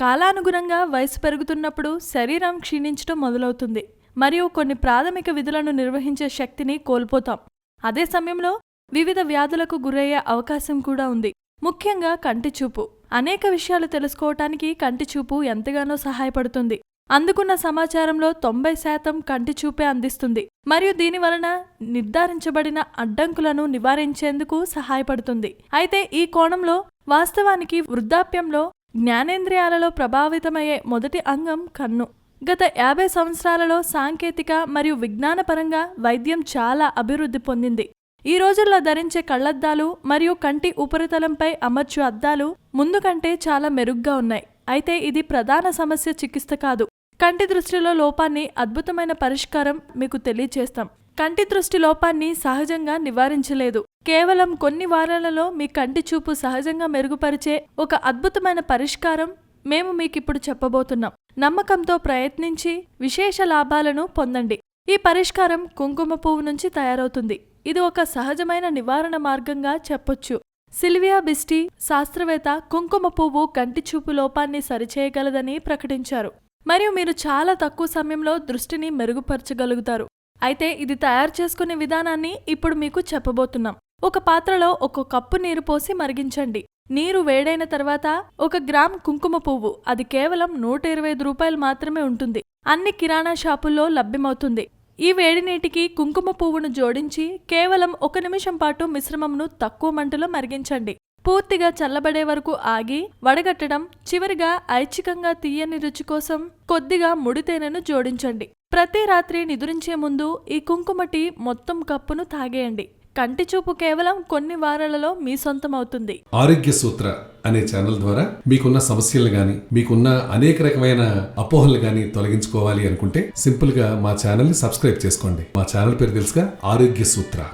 కాలానుగుణంగా వయసు పెరుగుతున్నప్పుడు శరీరం క్షీణించడం మొదలవుతుంది. మరియు కొన్ని ప్రాథమిక విధులను నిర్వహించే శక్తిని కోల్పోతాం. అదే సమయంలో వివిధ వ్యాధులకు గురయ్యే అవకాశం కూడా ఉంది. ముఖ్యంగా కంటి చూపు. అనేక విషయాలు తెలుసుకోవటానికి కంటి చూపు ఎంతగానో సహాయపడుతుంది. అందుకున్న సమాచారంలో తొంభై శాతం కంటి చూపే అందిస్తుంది. మరియు దీని వలన నిర్ధారించబడిన అడ్డంకులను నివారించేందుకు సహాయపడుతుంది. అయితే ఈ కోణంలో వాస్తవానికి వృద్ధాప్యంలో జ్ఞానేంద్రియాలలో ప్రభావితమయ్యే మొదటి అంగం కన్ను. గత యాభై సంవత్సరాలలో సాంకేతిక మరియు విజ్ఞానపరంగా వైద్యం చాలా అభివృద్ధి పొందింది. ఈ రోజుల్లో ధరించే కళ్ళద్దాలు మరియు కంటి ఉపరితలంపై అమర్చు అద్దాలు ముందు కంటే చాలా మెరుగ్గా ఉన్నాయి. అయితే ఇది ప్రధాన సమస్య చికిత్స కాదు. కంటి దృష్టిలో లోపాన్ని అద్భుతమైన పరిష్కారం మీకు తెలియచేస్తాం. కంటి దృష్టి లోపాన్ని సహజంగా నివారించలేదు. కేవలం కొన్ని వారాలలో మీ కంటి చూపు సహజంగా మెరుగుపరిచే ఒక అద్భుతమైన పరిష్కారం మేము మీకిప్పుడు చెప్పబోతున్నాం. నమ్మకంతో ప్రయత్నించి విశేష లాభాలను పొందండి. ఈ పరిష్కారం కుంకుమ పువ్వు నుంచి తయారవుతుంది. ఇది ఒక సహజమైన నివారణ మార్గంగా చెప్పొచ్చు. సిల్వియా బిస్టి శాస్త్రవేత్త కుంకుమ పువ్వు కంటి చూపు లోపాన్ని సరిచేయగలదని ప్రకటించారు. మరియు మీరు చాలా తక్కువ సమయంలో దృష్టిని మెరుగుపరచగలుగుతారు. అయితే ఇది తయారు చేసుకునే విధానాన్ని ఇప్పుడు మీకు చెప్పబోతున్నాం. ఒక పాత్రలో ఒక కప్పు నీరు పోసి మరిగించండి. నీరు వేడైన తర్వాత ఒక గ్రామ్ కుంకుమ పువ్వు అది కేవలం నూట ఇరవై ఐదు రూపాయలు మాత్రమే ఉంటుంది. అన్ని కిరాణా షాపుల్లో లభ్యమవుతుంది. ఈ వేడి నీటికి కుంకుమ పువ్వును జోడించి కేవలం ఒక నిమిషం పాటు మిశ్రమంను తక్కువ మంటలో మరిగించండి. పూర్తిగా చల్లబడే వరకు ఆగి వడగట్టడం చివరిగా ఐచ్ఛికంగా తీయని రుచి కోసం కొద్దిగా ముడి తేనెను జోడించండి. ప్రతి రాత్రి నిదురించే ముందు ఈ కుంకుమ టీ మొత్తం కప్పును తాగేయండి. కంటి చూపు కేవలం కొన్ని వారాలలో మీ సొంతం అవుతుంది ఆరోగ్య సూత్ర అనే ఛానల్ ద్వారా మీకున్న సమస్యలు గాని మీకున్న అనేక రకమైన అపోహలు గాని తొలగించుకోవాలి అనుకుంటే సింపుల్గా మా ఛానల్ని సబ్స్క్రైబ్ చేసుకోండి. మా ఛానల్ పేరు తెలుసుగా ఆరోగ్య సూత్ర.